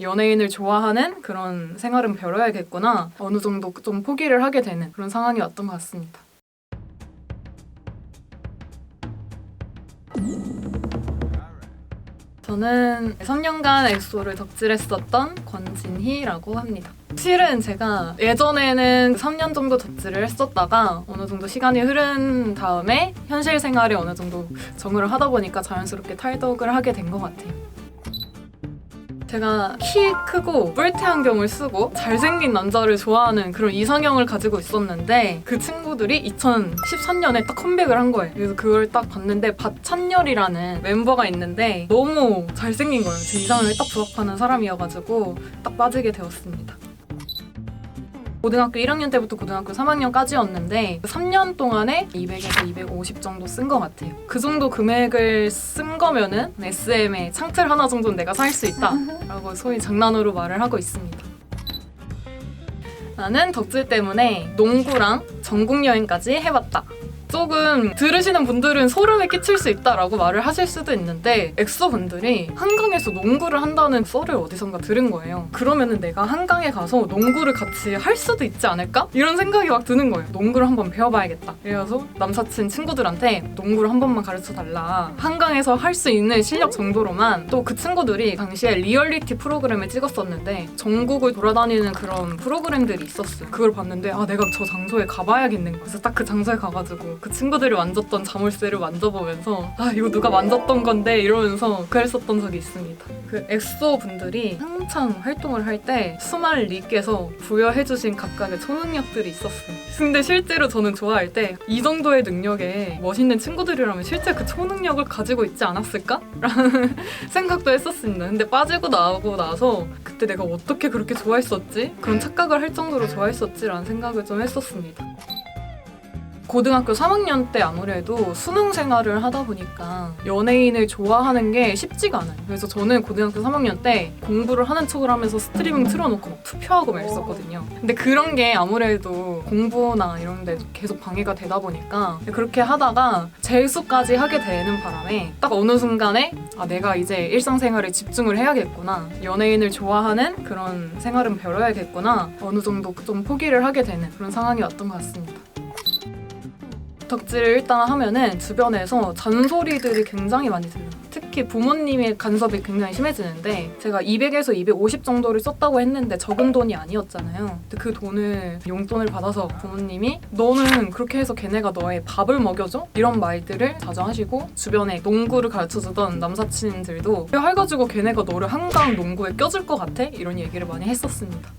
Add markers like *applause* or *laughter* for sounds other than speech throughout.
연예인을 좋아하는 그런 생활은 벼려야겠구나 어느 정도 좀 포기를 하게 되는 그런 상황이 왔던 것 같습니다. 저는 3년간 엑소를 덕질했었던 권진희라고 합니다. 실은 제가 예전에는 3년 정도 덕질을 했었다가 어느 정도 시간이 흐른 다음에 현실 생활에 어느 정도 적응을 하다 보니까 자연스럽게 탈덕을 하게 된 것 같아요. 제가 키 크고 뿔테 안경을 쓰고 잘생긴 남자를 좋아하는 그런 이상형을 가지고 있었는데 그 친구들이 2013년에 딱 컴백을 한 거예요. 그래서 그걸 딱 봤는데 박찬열이라는 멤버가 있는데 너무 잘생긴 거예요. 제 이상형에 딱 부합하는 사람이어가지고 딱 빠지게 되었습니다. 고등학교 1학년 때부터 고등학교 3학년까지였는데 3년 동안에 200에서 250 정도 쓴 것 같아요. 그 정도 금액을 쓴 거면은 SM의 창틀 하나 정도는 내가 살 수 있다라고 소위 장난으로 말을 하고 있습니다. 나는 덕질 때문에 농구랑 전국 여행까지 해봤다. 조금 들으시는 분들은 소름에 끼칠 수 있다라고 말을 하실 수도 있는데 엑소 분들이 한강에서 농구를 한다는 썰을 어디선가 들은 거예요. 그러면은 내가 한강에 가서 농구를 같이 할 수도 있지 않을까? 이런 생각이 막 드는 거예요. 농구를 한번 배워봐야겠다. 그래서 남사친 친구들한테 농구를 한 번만 가르쳐 달라. 한강에서 할 수 있는 실력 정도로만 또 그 친구들이 당시에 리얼리티 프로그램을 찍었었는데 전국을 돌아다니는 그런 프로그램들이 있었어요. 그걸 봤는데 아 내가 저 장소에 가봐야겠는 거야. 그래서 딱 그 장소에 가가지고 그 친구들이 만졌던 자물쇠를 만져보면서 아 이거 누가 만졌던 건데 이러면서 그랬었던 적이 있습니다. 그 엑소 분들이 한창 활동을 할 때 수많은 리께서 부여해주신 각각의 초능력들이 있었어요. 근데 실제로 저는 좋아할 때 이 정도의 능력에 멋있는 친구들이라면 실제 그 초능력을 가지고 있지 않았을까? 라는 *laughs* 생각도 했었습니다. 근데 빠지고 나오고 나서 그때 내가 어떻게 그렇게 좋아했었지? 그런 착각을 할 정도로 좋아했었지라는 생각을 좀 했었습니다. 고등학교 3학년 때 아무래도 수능 생활을 하다 보니까 연예인을 좋아하는 게 쉽지가 않아요. 그래서 저는 고등학교 3학년 때 공부를 하는 척을 하면서 스트리밍 틀어놓고 막 투표하고 막 이랬었거든요. 근데 그런 게 아무래도 공부나 이런 데 계속 방해가 되다 보니까 그렇게 하다가 재수까지 하게 되는 바람에 딱 어느 순간에 아 내가 이제 일상생활에 집중을 해야겠구나. 연예인을 좋아하는 그런 생활은 벼려야겠구나. 어느 정도 좀 포기를 하게 되는 그런 상황이 왔던 것 같습니다. 덕질을 일단 하면은 주변에서 잔소리들이 굉장히 많이 들려요. 특히 부모님의 간섭이 굉장히 심해지는데 제가 200에서 250 정도를 썼다고 했는데 적은 돈이 아니었잖아요. 근데 그 돈을 용돈을 받아서 부모님이 너는 그렇게 해서 걔네가 너의 밥을 먹여줘? 이런 말들을 자주 하시고 주변에 농구를 가르쳐주던 남사친들도 해가지고 걔네가 너를 한강 농구에 껴줄 것 같아? 이런 얘기를 많이 했었습니다.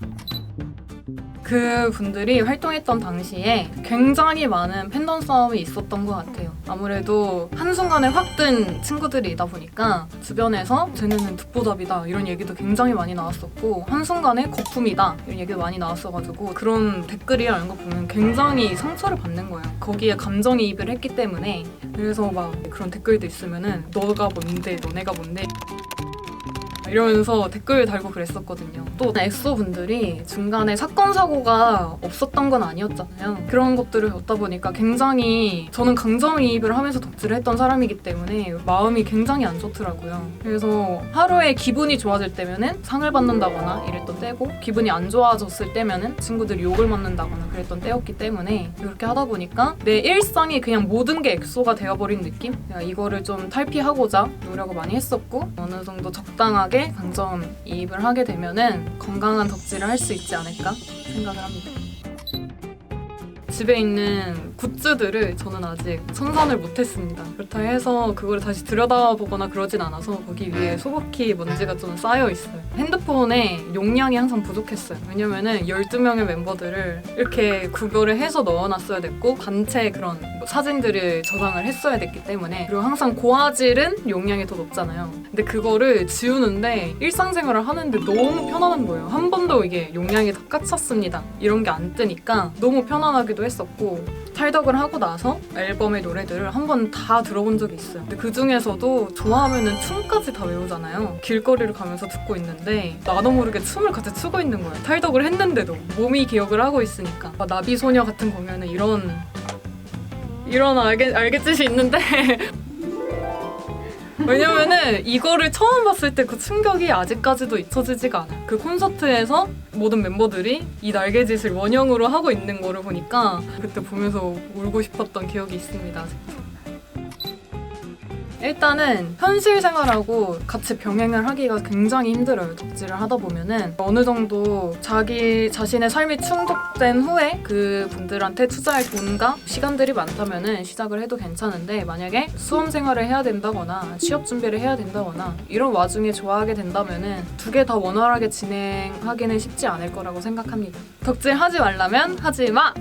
그 분들이 활동했던 당시에 굉장히 많은 팬덤 싸움이 있었던 것 같아요. 아무래도 한순간에 확 뜬 친구들이다 보니까 주변에서 쟤네는 듣보잡이다 이런 얘기도 굉장히 많이 나왔었고 한순간에 거품이다 이런 얘기도 많이 나왔어가지고 그런 댓글이나 이런 거 보면 굉장히 상처를 받는 거예요. 거기에 감정이입을 했기 때문에 그래서 막 그런 댓글도 있으면은 너가 뭔데 너네가 뭔데 이러면서 댓글 달고 그랬었거든요. 또 엑소 분들이 중간에 사건 사고가 없었던 건 아니었잖아요. 그런 것들을 겪다 보니까 굉장히 저는 감정이입을 하면서 덕질을 했던 사람이기 때문에 마음이 굉장히 안 좋더라고요. 그래서 하루에 기분이 좋아질 때면은 상을 받는다거나 이랬던 때고 기분이 안 좋아졌을 때면은 친구들이 욕을 먹는다거나 그랬던 때였기 때문에 이렇게 하다 보니까 내 일상이 그냥 모든 게 엑소가 되어버린 느낌? 이거를 좀 탈피하고자 노력을 많이 했었고 어느 정도 적당하게 강점 이입을 하게 되면은 건강한 덕질을 할 수 있지 않을까 생각을 합니다. 집에 있는 굿즈들을 저는 아직 선선을 못했습니다. 그렇다 해서 그걸 다시 들여다보거나 그러진 않아서 거기 위에 소복히 먼지가 좀 쌓여 있어요. 핸드폰에 용량이 항상 부족했어요. 왜냐면은 12명의 멤버들을 이렇게 구별을 해서 넣어놨어야 됐고 단체 그런 뭐 사진들을 저장을 했어야 됐기 때문에 그리고 항상 고화질은 용량이 더 높잖아요. 근데 그거를 지우는데 일상생활을 하는데 너무 편안한 거예요. 한 번도 이게 용량이 똑같 찼습니다. 이런 게 안 뜨니까 너무 편안하기도 했었고 탈덕을 하고 나서 앨범의 노래들을 한 번 다 들어본 적이 있어요. 근데 그 중에서도 좋아하면은 춤까지 다 외우잖아요. 길거리를 가면서 듣고 있는데 나도 모르게 춤을 같이 추고 있는 거예요. 탈덕을 했는데도 몸이 기억을 하고 있으니까 막 나비 소녀 같은 공연은 이런 이런 알겠 알겠짓이 있는데 *laughs* 왜냐면은 이거를 처음 봤을 때 그 충격이 아직까지도 잊혀지지가 않아요. 그 콘서트에서 모든 멤버들이 이 날개짓을 원형으로 하고 있는 거를 보니까 그때 보면서 울고 싶었던 기억이 있습니다. 아직도. 일단은 현실 생활하고 같이 병행을 하기가 굉장히 힘들어요. 덕질을 하다 보면은 어느 정도 자기 자신의 삶이 충족된 후에 그 분들한테 투자할 돈과 시간들이 많다면은 시작을 해도 괜찮은데 만약에 수험 생활을 해야 된다거나 취업 준비를 해야 된다거나 이런 와중에 좋아하게 된다면은 두 개 다 원활하게 진행하기는 쉽지 않을 거라고 생각합니다. 덕질 하지 말라면 하지 마.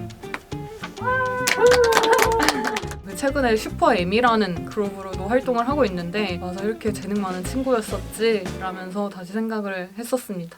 최근에 슈퍼 M이라는 그룹으로도 활동을 하고 있는데 맞아 이렇게 재능 많은 친구였었지 라면서 다시 생각을 했었습니다.